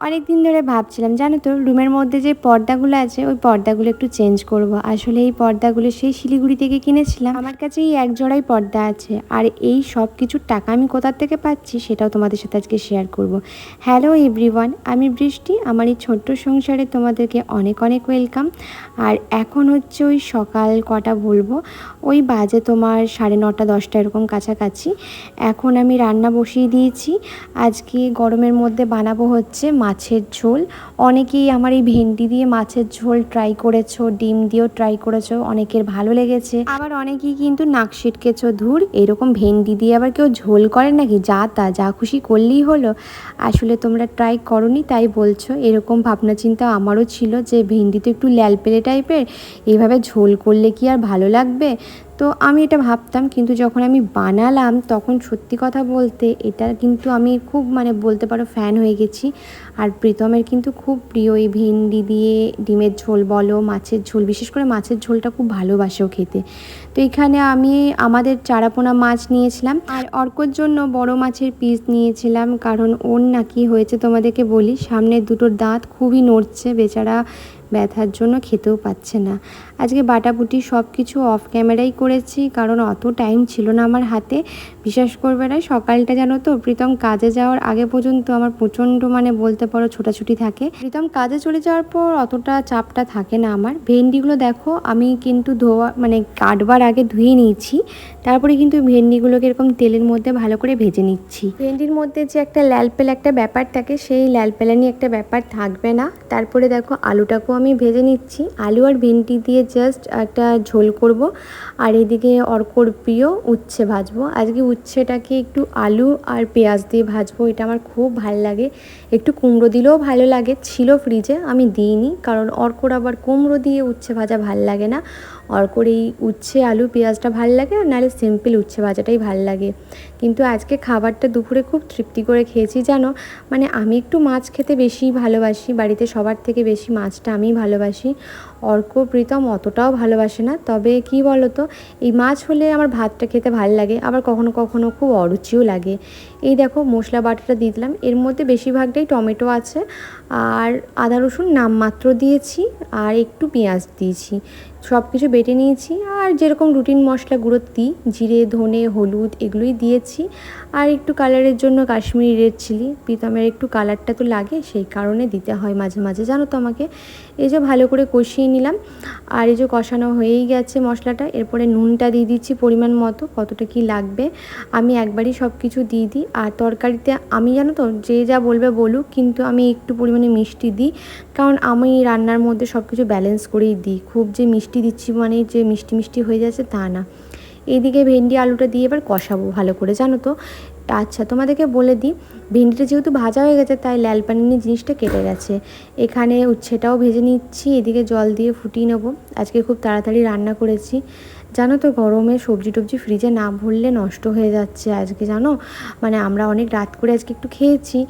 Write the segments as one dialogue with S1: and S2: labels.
S1: অনেক দিন ধরে ভাবছিলাম, জানো তো, রুমের মধ্যে যে পর্দাগুলো আছে, ওই পর্দাগুলো একটু চেঞ্জ করব। আসলে এই পর্দাগুলো সেই শিলিগুড়ি থেকে কিনেছিলাম। আমার কাছে এই এক জোড়াই পর্দা আছে। আর এই সব কিছুর টাকা আমি কোথার থেকে পাচ্ছি সেটাও তোমাদের সাথে আজকে শেয়ার করব। হ্যালো এভরিওয়ান আমি বৃষ্টি। আমার এই ছোট্ট সংসারে তোমাদেরকে অনেক অনেক ওয়েলকাম আর এখন হচ্ছে ওই সকাল কটা বলব? ওই বাজে তোমার সাড়ে নটা, দশটা এরকম কাছাকাছি। এখন আমি রান্না বসিয়ে দিয়েছি। আজকে গরমের মধ্যে বানাবো হচ্ছে মাছের ঝোল। অনেকেই আমার এই ভেন্ডি দিয়ে মাছের ঝোল ট্রাই করেছ, ডিম দিয়েও ট্রাই করেছ, অনেকের ভালো লেগেছে। আবার অনেকেই কিন্তু নাক ছিটকেছো, ধুর, এরকম ভেন্ডি দিয়ে আবার কেউ ঝোল করে নাকি? যা তা, যা খুশি করলেই হলো। আসলে তোমরা ট্রাই করনি, তাই বলছো। এরকম ভাবনা চিন্তা আমারও ছিল যে ভেন্ডি তো একটু ল্যালপেলে টাইপের এইভাবে ঝোল করলে কি আর ভালো লাগবে? তো আমি এটা ভাবতাম, কিন্তু যখন আমি বানালাম, তখন সত্যি কথা বলতে এটা কিন্তু আমি খুব মানে বলতে পারো ফ্যান হয়ে গেছি। আর প্রীতমের কিন্তু খুব প্রিয় এই ভেন্ডি দিয়ে ডিমের ঝোল বলো, মাছের ঝোল, বিশেষ করে মাছের ঝোলটা খুব ভালোবাসেও খেতে। তো এখানে আমি আমাদের চারাপোনা মাছ নিয়েছিলাম, আর অর্কর জন্য বড় মাছের পিস নিয়েছিলাম, কারণ ওর নাকি হয়েছে তোমাদেরকে বলি, সামনের দুটো দাঁত খুবই নড়ছে, বেচারা ব্যথার জন্য খেতেও পাচ্ছে না। আজকে বাটাবুটি সব কিছু অফ ক্যামেরাই করেছি, কারণ অত টাইম ছিল না আমার হাতে। বিশ্বাস করবে না, সকালটা জানো তো, প্রীতম কাজে যাওয়ার আগে পর্যন্ত আমার প্রচণ্ড মানে বলতে পারো ছোটাছুটি থাকে। প্রীতম কাজে চলে যাওয়ার পর অতটা চাপটা থাকে না আমার। ভেন্ডিগুলো দেখো, আমি কিন্তু ধোয়া মানে কাটবার আগে ধুয়ে নিয়েছি, তারপরে কিন্তু ভেন্ডিগুলোকে এরকম তেলের মধ্যে ভালো করে ভেজে নিচ্ছি। ভেন্ডির মধ্যে যে একটা ল্যালপেল একটা ব্যাপার থাকে, সেই ল্যালপেলানি একটা ব্যাপার থাকবে না। তারপরে দেখো আলুটাকেও আমি ভেজে নিচ্ছি। আলু আর ভেন্ডি দিয়ে জাস্ট একটা ঝোল করব। আর এদিকে অর্কর প্রিয় উচ্ছে ভাজবো। আজকে উচ্ছেটাকে একটু আলু আর পেঁয়াজ দিয়ে ভাজবো। এটা আমার খুব ভালো লাগে। একটু কুমড়ো দিলেও ভালো লাগে। ছিল ফ্রিজে আমি দিইনি। কারণ অর্কর আবার কুমড়ো দিয়ে উচ্ছে ভাজা ভালো লাগে না। অর্কর এই উচ্ছে, আলু, পেঁয়াজটা ভালো লাগে আর নাহলে সিম্পল উচ্ছে ভাজাটাই ভালো লাগে। কিন্তু আজকে খাবারটা দুপুরে খুব তৃপ্তি করে খেয়েছি, জানো? মানে আমি একটু মাছ খেতে বেশি ভালোবাসি, বাড়িতে সবার থেকে বেশি মাছটা আমি ভালোবাসি। অর্ক, প্রীতম অতটাও ভালোবাসে না, তবে কি বলো তো এই মাছ হলে আমার ভাতটা খেতে ভালো লাগে, আবার কখনো কখনো খুব অরুচিও লাগে। এই দেখো, মশলা বাটাটা দিয়ে দিলাম, এর মধ্যে বেশিরভাগটাই টমেটো আছে, আর আদা রসুন নামমাত্র দিয়েছি, আর একটু পেঁয়াজ দিয়েছি। সব কিছু বেটে নিয়েছি আর যেরকম রুটিন মশলা গুঁড়ো দিই, জিরে, ধনে, হলুদ এগুলোই দিয়েছি। আর একটু কালারের জন্য কাশ্মীরি রেড চিলি প্রীতমের একটু কালারটা তো লাগে, সেই কারণে দিতে হয় মাঝে মাঝে। জানো তো আমাকে এই যে ভালো করে কষিয়ে নিলাম। আর এই যে কষানো হয়েই গেছে মশলাটা, এরপরে নুনটা দিয়ে দিচ্ছি পরিমাণ মতো, কতটা কি লাগবে আমি একবারই সব কিছু দিয়ে দিই। আর তরকারিতে আমি জানো তো, যে যা বলবে বলুক, কিন্তু আমি একটু পরিমাণে মিষ্টি দিই, কারণ আমি রান্নার মধ্যে সব কিছু ব্যালেন্স করেই দিই। খুব যে মিষ্টি দিচ্ছি মানে যে মিষ্টি মিষ্টি হয়ে যাচ্ছে তা না। এইদিকে ভেন্ডি আলুটা দিয়ে এবার কষাবো ভালো করে, জানো তো। আচ্ছা তোমাদেরকে বলে দিই, ভেন্ডিটা যেহেতু ভাজা হয়ে গেছে, তাই লাল পানিনি জিনিসটা কেটে গেছে। এখানে উচ্ছেটাও ভেজে নিচ্ছি, এদিকে জল দিয়ে ফুটিয়ে নেব। আজকে খুব তাড়াতাড়ি রান্না করেছি। জানো তো, গরমে সবজি টবজি ফ্রিজে না ভরলে নষ্ট হয়ে যাচ্ছে আজকে, জানো? মানে আমরা অনেক রাত করে আজকে একটু খেয়েছি।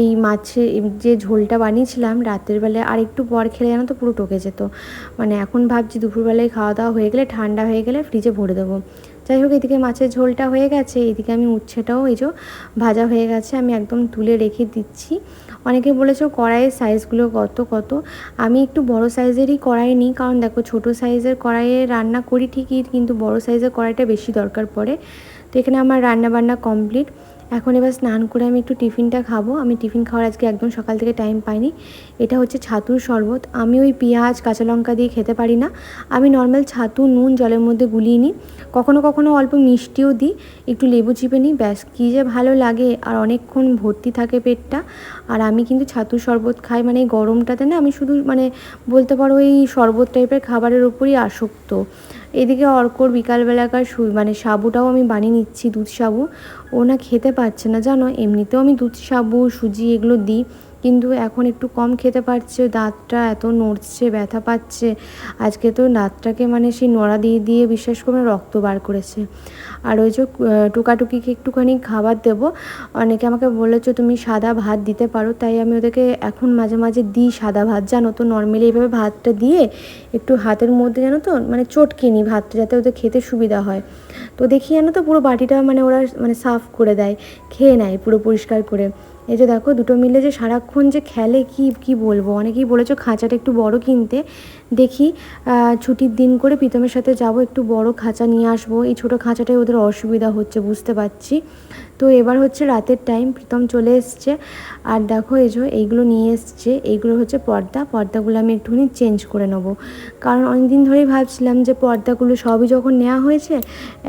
S1: এই মাছের যে ঝোলটা বানিয়েছিলাম, রাতের বেলায় আর একটু পর খেলে জানো তো, পুরো টকে যেত। মানে এখন ভাবছি দুপুরবেলায় খাওয়া দাওয়া হয়ে গেলে, ঠান্ডা হয়ে গেলে ফ্রিজে ভরে দেবো। যাই হোক, এদিকে মাছের ঝোলটা হয়ে গেছে, এদিকে আমি উচ্ছেটাও, এই যে ভাজা হয়ে গেছে, আমি একদম তুলে রেখে দিচ্ছি। অনেকে বলেছ কড়াইয়ের সাইজগুলো কত কত? আমি একটু বড় সাইজেরই কড়াই নিই, কারণ দেখো ছোট সাইজের কড়াইয়ে রান্না করি ঠিকই, কিন্তু বড় সাইজের কড়াইটা বেশি দরকার পড়ে। তো এখানে আমার রান্না বান্না কমপ্লিট এখন এবার স্নান করে আমি একটু টিফিনটা খাব। আমি টিফিন খাওয়ার আজকে একদম সকাল থেকে টাইম পাইনি। এটা হচ্ছে ছাতুর শরবত। আমি ওই পেঁয়াজ, কাঁচা লঙ্কা দিয়ে খেতে পারি না। আমি নর্মাল ছাতু, নুন জলের মধ্যে গুলিয়ে নিই। কখনো কখনো অল্প মিষ্টিও দিই। একটু লেবু চিপে নিই। ব্যাস, কী যে ভালো লাগে। আর অনেকক্ষণ ভর্তি থাকে পেটটা। আর আমি কিন্তু ছাতুর শরবত খাই। মানে এই গরমটাতে না আমি শুধু মানে বলতে পারো এই শরবত টাইপের খাবারের উপরই আসক্ত। এদিকে অর্কর বিকালবেলাকার সু মানে সাবুটাও আমি বানিয়ে নিচ্ছি, দুধ সাবু। ও না খেতে পারছে না, জানো? এমনিতেও আমি দুধ সাবু, সুজি এগুলো দিই। কিন্তু এখন একটু কম খেতে পারছে, দাঁতটা এত নড়ছে, ব্যথা পাচ্ছে। আজকে তো দাঁতটাকে মানে সেই নড়া দিয়ে দিয়ে বিশ্বাস করে রক্ত বার করেছে। আর ওই যে টুকাটুকিকে একটুখানি খাবার দেবো। অনেকে আমাকে বলেছ, তুমি সাদা ভাত দিতে পারো। তাই আমি ওদেরকে এখন মাঝে মাঝে দিই সাদা ভাত। জানো তো, নর্মালি এইভাবে ভাতটা দিয়ে একটু হাতের মধ্যে জানো তো মানে চটকে নিই ভাতটা যাতে ওদের খেতে সুবিধা হয়। তো দেখি জানো তো, পুরো বাটিটা মানে ওরা মানে সাফ করে দেয়, খেয়ে নেয় পুরো পরিষ্কার করে। এই যে দেখো দুটো মিলে যে সারাক্ষণ যে খেলে কি কি বলব? অনেকেই বলেছ খাঁচাটা একটু বড় কিনতে। দেখি ছুটির দিন করে প্রীতমের সাথে যাব, একটু বড় খাঁচা নিয়ে আসব। এই ছোটো খাঁচাটাই ওদের অসুবিধা হচ্ছে, বুঝতে পারছি। তো এবার হচ্ছে রাতের টাইম প্রীতম চলে এসছে। আর দেখো এই যে এইগুলো নিয়ে এসছে, এইগুলো হচ্ছে পর্দা। পর্দাগুলো আমি একটুখানি চেঞ্জ করে নেব। কারণ অনেকদিন ধরেই ভাবছিলাম যে পর্দাগুলো সবই যখন নেওয়া হয়েছে,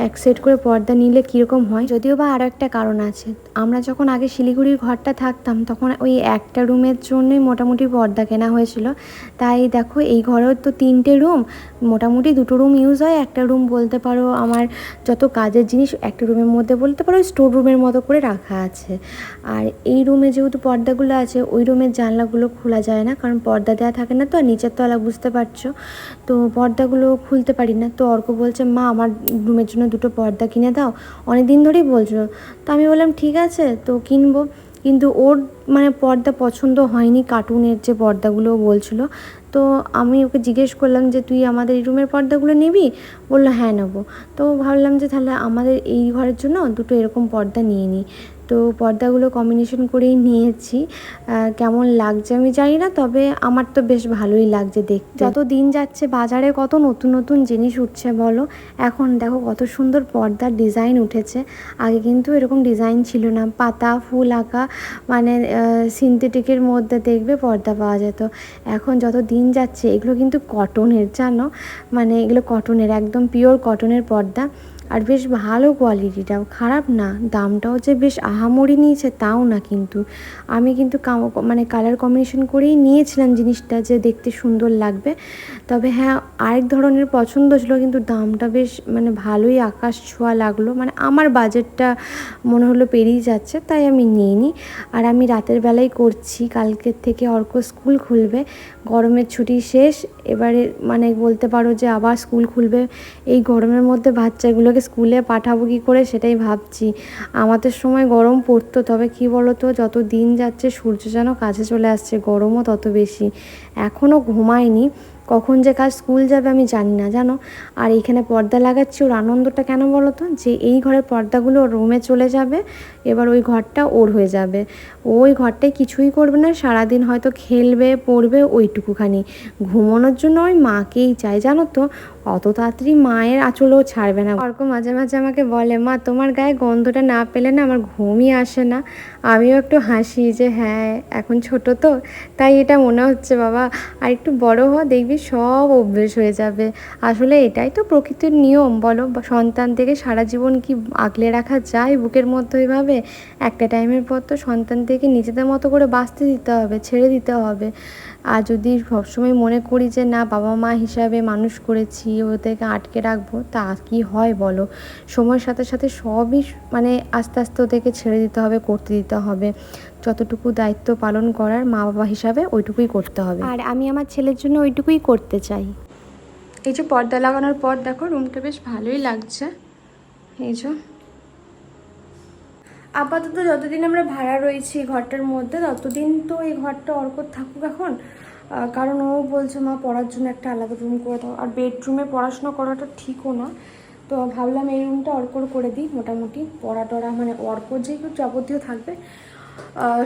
S1: এক সেট করে পর্দা নিলে কীরকম হয়? যদিও বা আরও একটা কারণ আছে। আমরা যখন আগে শিলিগুড়ির ঘরটা থাকতাম, তখন ওই একটা রুমের জন্যই মোটামুটি পর্দা কেনা হয়েছিল। তাই দেখো এই ঘরেও তো তিনটে রুম মোটামুটি দুটো রুম ইউজ হয়, একটা রুম বলতে পারো আমার যত কাজের জিনিস, একটা রুমের মধ্যে বলতে পারো স্টোর রুমের মতো করে রাখা আছে। আর এই রুমে যেহেতু পর্দাগুলো আছে, ওই রুমের জানলাগুলো খোলা যায় না, কারণ পর্দা দেওয়া থাকে না তো নিচের তলা বুঝতে পারছ। তো পর্দাগুলো খুলতে পারি না, তো অর্ক বলছে, মা, আমার রুমের জন্য দুটো পর্দা কিনে দাও। অনেক দিন ধরেই বলছিল তো আমি বললাম, ঠিক আছে, তো কিনবো। কিন্তু ওর মানে পর্দা পছন্দ হয়নি কার্টুনের যে পর্দাগুলো বলছিল তো আমি ওকে জিজ্ঞেস করলাম যে, তুই আমাদের এই রুমের পর্দাগুলো নিবি? বলল হ্যাঁ নেব। তো ভাবলাম যে, তাহলে আমাদের এই ঘরের জন্য দুটো এরকম পর্দা নিয়ে নিই তো পর্দাগুলো কম্বিনেশন করেই নিয়েছি। কেমন লাগছে আমি জানি না তবে আমার তো বেশ ভালোই লাগছে দেখতে। যত দিন যাচ্ছে বাজারে কত নতুন নতুন জিনিস উঠছে বলো এখন দেখো কত সুন্দর পর্দার ডিজাইন উঠেছে। আগে কিন্তু এরকম ডিজাইন ছিল না পাতা ফুল আঁকা মানে সিনথেটিকের মধ্যে দেখবে পর্দা পাওয়া যেত। এখন যত দিন যাচ্ছে এগুলো কিন্তু কটনের জানো? মানে এগুলো কটনের একদম পিওর কটনের পর্দা। আর বেশ ভালো কোয়ালিটিটাও খারাপ না, দামটাও যে বেশ আহামরি নিয়েছে তাও না কিন্তু। আমি কিন্তু মানে কালার কম্বিনেশন করেই নিয়েছিলাম জিনিসটা যে দেখতে সুন্দর লাগবে। তবে হ্যাঁ আরেক ধরনের পছন্দ ছিল কিন্তু দামটা বেশ মানে ভালোই আকাশ ছোঁয়া লাগল। মানে আমার বাজেটটা মনে হলো পেরিয়ে যাচ্ছে, তাই আমি নিইনি। আর আমি রাতের বেলায় করছি, কালকের থেকে অর্ক স্কুল খুলবে। গরমের ছুটি শেষ এবারে মানে বলতে পারো যে আবার স্কুল খুলবে। এই গরমের মধ্যে বাচ্চাগুলোকে স্কুলে পাঠাবো কী করে সেটাই ভাবছি। আমাদের সময় গরম পড়তো, তবে কি বলো তো যত দিন যাচ্ছে সূর্য যেন কাছে চলে আসছে, গরমও তত বেশি। এখনও ঘুমায়নি। কখন যে কাজ স্কুল যাবে আমি জানি না, জানো? আর এইখানে পর্দা লাগাচ্ছি, ওর আনন্দটা কেন বলো তো? যে এই ঘরের পর্দাগুলো ওর রুমে চলে যাবে, এবার ওই ঘরটা ওর হয়ে যাবে। ওই ঘরটায় কিছুই করবে না, সারাদিন হয়তো খেলবে, পড়বে ওইটুকুখানি। ঘুমানোর জন্য ওই মাকেই চাই, জানো তো? অত তাড়াতাড়ি মায়ের আঁচলও ছাড়বে না। অর্ক মাঝে মাঝে আমাকে বলে, মা, তোমার গায়ে গন্ধটা না পেলে না আমার ঘুমই আসে না। আমিও একটু হাসি যে হ্যাঁ এখন ছোট তো, তাই এটা মনে হচ্ছে, বাবা। আর একটু বড় হ দেখবি সব অভ্যেস হয়ে যাবে। আসলে এটাই তো প্রকৃতির নিয়ম, বলো। সন্তান থেকে সারা জীবন কি আগলে রাখা যায় বুকের মধ্যে ওইভাবে? একটা টাইমের পর তো সন্তান থেকে নিজেদের মতো করে বাঁচতে দিতে হবে, ছেড়ে দিতে হবে। আর যদি সবসময় মনে করি যে না বাবা মা হিসাবে মানুষ করেছি ওদেরকে আটকে রাখব তা কি হয় বলো? সময়ের সাথে সাথে সবই মানে আস্তে আস্তে ওদেরকে ছেড়ে দিতে হবে করতে দিতে হবে। যতটুকু দায়িত্ব পালন করার মা বাবা হিসাবে ওইটুকুই করতে হবে। আর আমি আমার ছেলের জন্য ওইটুকুই করতে চাই। এই যে পর্দা লাগানোর পর দেখো রুমটা বেশ ভালোই লাগছে। এই যে আপাতত যতদিন আমরা ভাড়া রয়েছি ঘরটার মধ্যে, ততদিন তো এই ঘরটা অর্কর থাকুক এখন। কারণ ও বলছে, মা, পড়ার জন্য একটা আলাদা রুম করে দাও। আর বেডরুমে পড়াশোনা করাটা ঠিকও না। তো ভাবলাম এই রুমটা অর্কর করে দিই মোটামুটি। পড়া টড়া মানে অর্কর যে যাবতীয় থাকবে।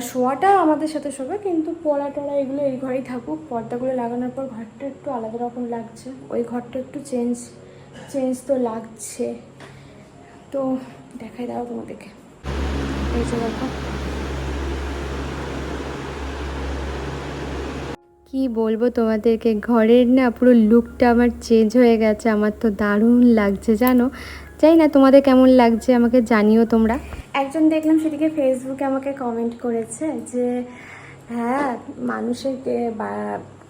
S1: শোয়াটা আমাদের সাথে শোবে, কিন্তু পড়া টড়া এগুলো এই ঘরেই থাকুক। পর্দাগুলো লাগানোর পর ঘরটা একটু আলাদা রকম লাগছে। ওই ঘরটা একটু চেঞ্জ চেঞ্জ তো লাগছে। তো দেখাই দাও তোমাদেরকে। যে দেখো। কি বলব তোমাদেরকে, ঘরের না পুরো লুকটা আমার চেঞ্জ হয়ে গেছে, আমার তো দারুণ লাগছে, জানো? জানি না তোমাদের কেমন লাগছে, আমাকে জানিও তোমরা। একজন দেখলাম সেদিকে ফেসবুকে আমাকে কমেন্ট করেছে যে হ্যাঁ মানুষের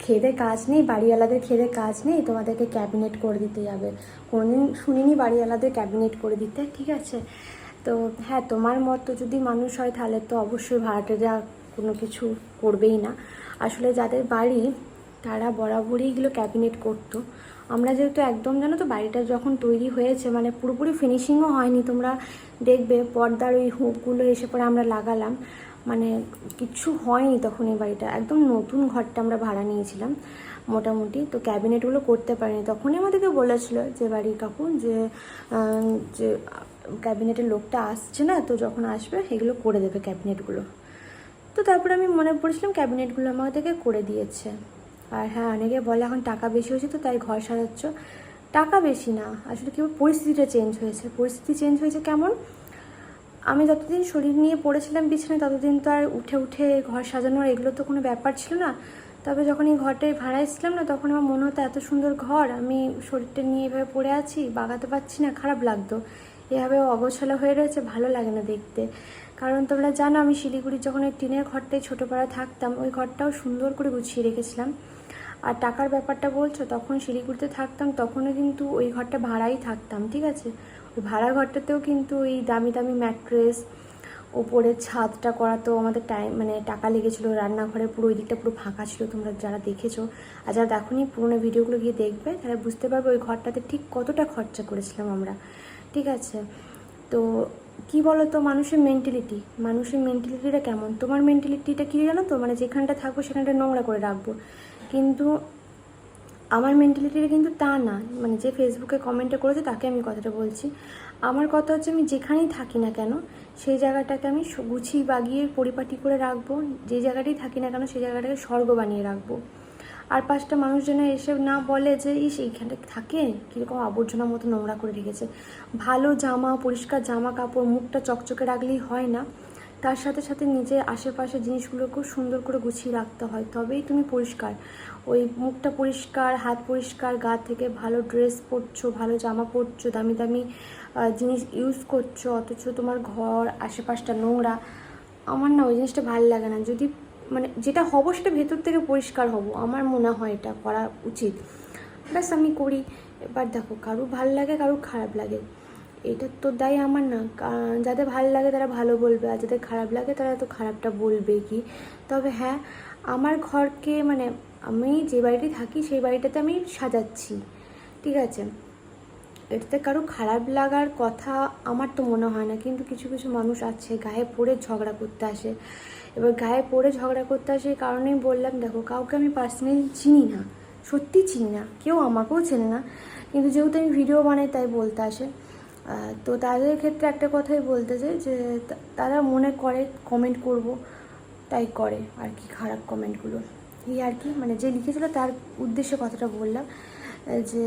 S1: খেদে কাজ নেই, বাড়িওয়ালাদের খেদে কাজ নেই, তোমাদেরকে ক্যাবিনেট করে দিতে যাবে কোনোদিন শুনিনি বাড়িওয়ালাদের ক্যাবিনেট করে দিতে, ঠিক আছে? তো হ্যাঁ তোমার মতো যদি মানুষ হয় তাহলে তো অবশ্যই ভাড়াটেরা কোনো কিছু করবেই না। আসলে যাদের বাড়ি তারা বরাবরই এগুলো ক্যাবিনেট করতো। আমরা যেহেতু একদম জানো তো বাড়িটা যখন তৈরি হয়েছে মানে পুরোপুরি ফিনিশিংও হয়নি। তোমরা দেখবে পর্দার ওই হুকগুলো এসে পরে আমরা লাগালাম। মানে কিচ্ছু হয়নি তখন এই বাড়িটা। একদম নতুন ঘরটা আমরা ভাড়া নিয়েছিলাম মোটামুটি। তো ক্যাবিনেটগুলো করতে পারিনি। তখনই আমাদেরকে বলেছিল যে, বাড়ির কাকু, যে যে ক্যাবিনেটের লোকটা আসছে না, তো যখন আসবে এগুলো করে দেবে ক্যাবিনেটগুলো। তো তারপরে আমি মনে পড়েছিলাম ক্যাবিনেটগুলো আমার থেকে করে দিয়েছে। আর হ্যাঁ অনেকে বলে এখন টাকা বেশি হয়েছে, তো তাই ঘর সাজাচ্ছ। টাকা বেশি না, আসলে কি পরিস্থিতিটা চেঞ্জ হয়েছে। পরিস্থিতি চেঞ্জ হয়েছে কেমন? আমি যতদিন শরীর নিয়ে পড়েছিলাম বিছানায়, ততদিন তো আর উঠে উঠে ঘর সাজানোর এগুলো তো কোনো ব্যাপার ছিল না। তবে যখন এই ঘরটায় ভাড়ায় ছিলাম না, তখন আমার মনে হতো এত সুন্দর ঘর, আমি শরীরটা নিয়ে এভাবে পড়ে আছি, বাগাতে পারছি না, খারাপ লাগতো। এভাবে অগোছালো হয়ে রয়েছে, ভালো লাগে না দেখতে। কারণ তোমরা জানো, আমি শিলিগুড়ির যখন ওই টিনের ঘরটায় ছোটো থাকতাম, ওই ঘরটাও সুন্দর করে গুছিয়ে রেখেছিলাম। আর টাকার ব্যাপারটা বলছো, তখন শিলিগুড়িতে থাকতাম, তখনও কিন্তু ওই ঘরটা ভাড়াই থাকতাম, ঠিক আছে? ওই ভাড়া ঘরটাতেও কিন্তু ওই দামি দামি ম্যাট্রেস, ওপরের ছাদটা করা তো আমাদের টাইম মানে টাকা লেগেছিলো, রান্নাঘরে পুরো ওই দিকটা পুরো ফাঁকা ছিল, তোমরা যারা দেখেছ। আর যারা দেখোনি, পুরোনো ভিডিওগুলো গিয়ে দেখবে তারা বুঝতে পারবে ওই ঘরটাতে ঠিক কতটা খরচা করেছিলাম আমরা। ঠিক আছে। তো কি বলো তো মানুষের মেন্টালিটি মানুষের মেন্টালিটিটা কেমন? তোমার মেন্টালিটিটা কী জানো তো? মানে যেখানটা থাকব সেখানটা নোংরা করে রাখব। কিন্তু আমার মেন্টালিটিটা কিন্তু তা না। মানে যে ফেসবুকে কমেন্টে করেছে তাকে আমি কথাটা বলছি। আমার কথা হচ্ছে আমি যেখানেই থাকি না কেন, সেই জায়গাটাকে আমি গুছিয়ে বাগিয়ে পরিপাটি করে রাখব। যে জায়গাটাই থাকি না কেন, সেই জায়গাটাকে স্বর্গ বানিয়ে রাখব। আর পাঁচটা মানুষ যেন এসে না বলে যে, ইস, এইখানটা থাকে? কীরকম আবর্জনার মতো নোংরা করে রেখেছে। ভালো জামা, পরিষ্কার জামা কাপড় মুখটা চকচকে রাখলেই হয় না। তার সাথে সাথে নিজের আশেপাশে জিনিসগুলোকেও সুন্দর করে গুছিয়ে রাখতে হয়। তবেই তুমি পরিষ্কার। ওই মুখটা পরিষ্কার, হাত পরিষ্কার, গা থেকে ভালো ড্রেস পরছো, ভালো জামা পরছো, দামি দামি জিনিস ইউজ করছ, অথচ তোমার ঘর, আশেপাশটা নোংরা। আমার না ওই জিনিসটা ভালো লাগে না। যদি মানে যেটা হব সেটা ভেতর থেকে পরিষ্কার হব। আমার মনে হয় এটা করা উচিত। ব্যাস আমি করি। এবার দেখো, কারও ভালো লাগে, কারও খারাপ লাগে। এটা তো দায় আমার না। যাদের ভালো লাগে তারা ভালো বলবে, আর যাদের খারাপ লাগে তারা তো খারাপটা বলবে কি? তবে হ্যাঁ আমার ঘরকে মানে আমি যে বাড়িতে থাকি সেই বাড়িটাতে আমি সাজাচ্ছি। ঠিক আছে? এটাতে কারও খারাপ লাগার কথা আমার তো মনে হয় না। কিন্তু কিছু কিছু মানুষ আছে, গায়ে পড়ে ঝগড়া করতে আসে। এবার গায়ে পড়ে ঝগড়া করতে আসে এই কারণেই বললাম, দেখো, কাউকে আমি পার্সোনালি চিনি না, সত্যি চিনি না, কেউ আমাকেও চেনে না। কিন্তু যেহেতু আমি ভিডিও বানাই, তাই বলতে আসে। তো তাদের ক্ষেত্রে একটা কথাই বলতে চাই যে তারা মনে করে কমেন্ট করব, তাই করে, আর কি খারাপ কমেন্টগুলো এই আর কি মানে যে লিখেছিল, তার উদ্দেশ্যে কথাটা বললাম যে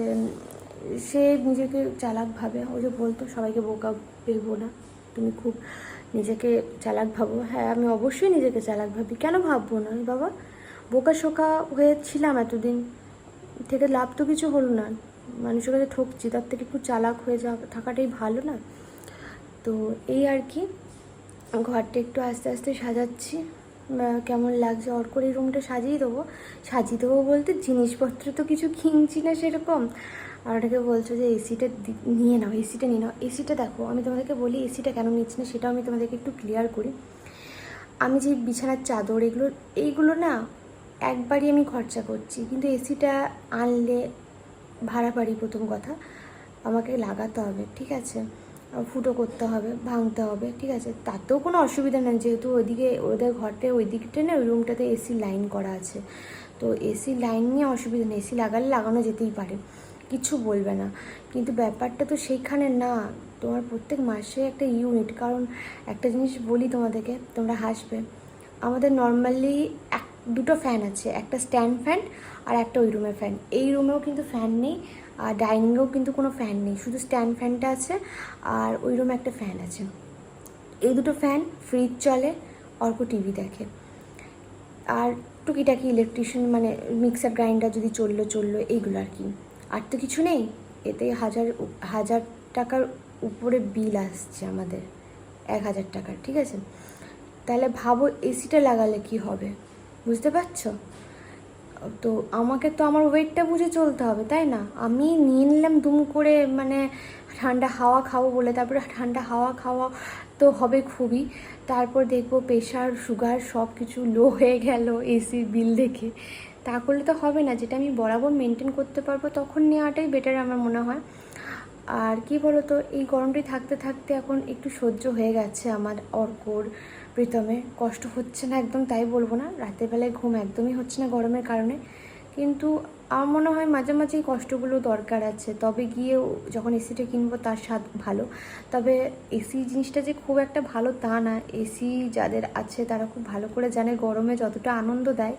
S1: সে নিজেকে চালাক ভাবে, ও যে বলতো, সবাইকে বোকা ভেবো না, তুমি খুব নিজেকে চালাক ভাবো। হ্যাঁ আমি অবশ্যই নিজেকে চালাক ভাবি। কেন ভাববো না? বাবা, বোকা শোকা হয়েছিলাম এতদিন। থেকে লাভ তো কিছু হলো না। মানুষের কাছে ঠকছি, তার থেকে একটু চালাক হয়ে যা, থাকাটাই ভালো না। তো এই আর কি, ঘরটা একটু আস্তে আস্তে সাজাচ্ছি। কেমন লাগছে? অর্কর এই রুমটা সাজিয়ে দেবো। সাজিয়ে দেবো বলতে জিনিসপত্র তো কিছু কিনছি না সেরকম। আর ওটাকে বলছো যে এসিটা নিয়ে নাও এসিটা নিয়ে নাও। এসিটা দেখো, আমি তোমাদেরকে বলি এসিটা কেন নিচ্ছি না, সেটাও আমি তোমাদেরকে একটু ক্লিয়ার করি। আমি যে বিছানার চাদর এগুলো, এইগুলো না একবারই আমি খরচা করছি, কিন্তু এসিটা আনলে ভাড়া বাড়ি প্রথম কথা। আমাকে লাগাতে হবে, ঠিক আছে? ফুটো করতে হবে, ভাঙতে হবে, ঠিক আছে? তাতেও কোনো অসুবিধা নেই, যেহেতু ওইদিকে ওদের ঘরটা ওই দিকটা না, ওই রুমটাতে এসি লাইন করা আছে। তো এসি লাইন নিয়ে অসুবিধা নেই এসি লাগালে লাগানো যেতেই পারে। কিছু বলবে না। কিন্তু ব্যাপারটা তো সেইখানে না, তোমার প্রত্যেক মাসে একটা ইউনিট কারণ একটা জিনিস বলি তোমাদেরকে, তোমরা হাসবে। আমাদের নর্মালি এক, দুটো ফ্যান আছে, একটা স্ট্যান্ড ফ্যান আর একটা ওই রুমের ফ্যান এই রুমেও কিন্তু ফ্যান নেই, আর ডাইনিংয়েও কিন্তু কোনো ফ্যান নেই, শুধু স্ট্যান্ড ফ্যানটা আছে আর ওই রুমে একটা ফ্যান আছে। এই দুটো ফ্যান ফ্রিজ চলে অল্প টিভি দেখে। আর টুকিটাকি ইলেকট্রিশিয়ান মানে মিক্সার গ্রাইন্ডার যদি চলল চলল, এইগুলো আর কি। আর তো কিছু নেই, এতে হাজার হাজার টাকার উপরে বিল আসছে আমাদের, এক হাজার টাকার, ঠিক আছে? তাহলে ভাবো এসিটা লাগালে কি হবে, বুঝতে পারছ? তো আমাকে তো আমার ওয়েটটা বুঝে চলতে হবে, তাই না? আমি নিয়ে নিলাম দুম করে মানে ঠান্ডা হাওয়া খাব বলে, তারপরে ঠান্ডা হাওয়া খাওয়া তো হবে খুবই, তারপর দেখব প্রেশার সুগার সব কিছু লো হয়ে গেল এসির বিল দেখে। তা করলে তো হবে না, যেটা আমি বরাবর মেনটেন করতে পারব তখন নেওয়াটাই বেটার আমার মনে হয়। আর কি বলো তো এই গরমটি থাকতে থাকতে এখন একটু সহ্য হয়ে গেছে আমার অর্কর প্রীতমে কষ্ট হচ্ছে না একদম তাই বলব না, রাতের বেলায় ঘুম একদমই হচ্ছে না গরমের কারণে। কিন্তু আমার মনে হয় মাঝে মাঝে এই কষ্টগুলো দরকার আছে, তবে গিয়েও যখন এসিটা কিনবো তার স্বাদ ভালো। তবে এসি জিনিসটা যে খুব একটা ভালো তা না এসি যাদের আছে তারা খুব ভালো করে জানে গরমে যতটা আনন্দ দেয়।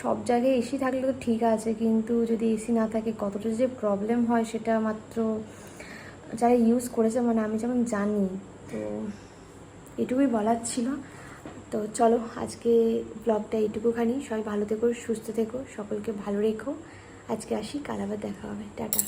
S1: সব জায়গায় এসি থাকলে তো ঠিক আছে, কিন্তু যদি এসি না থাকে কতটা যে প্রবলেম হয় সেটা মাত্র যারা ইউজ করেছে মানে আমি যেমন জানি, তো এটুকুই বলার ছিল। তো চলো আজকে ব্লগটা এইটুকুখানি। সবাই ভালো থেকো, সুস্থ থেকো, সকলকে ভালো রেখো। আজকে আসি, কাল আবার দেখা হবে। টাটা।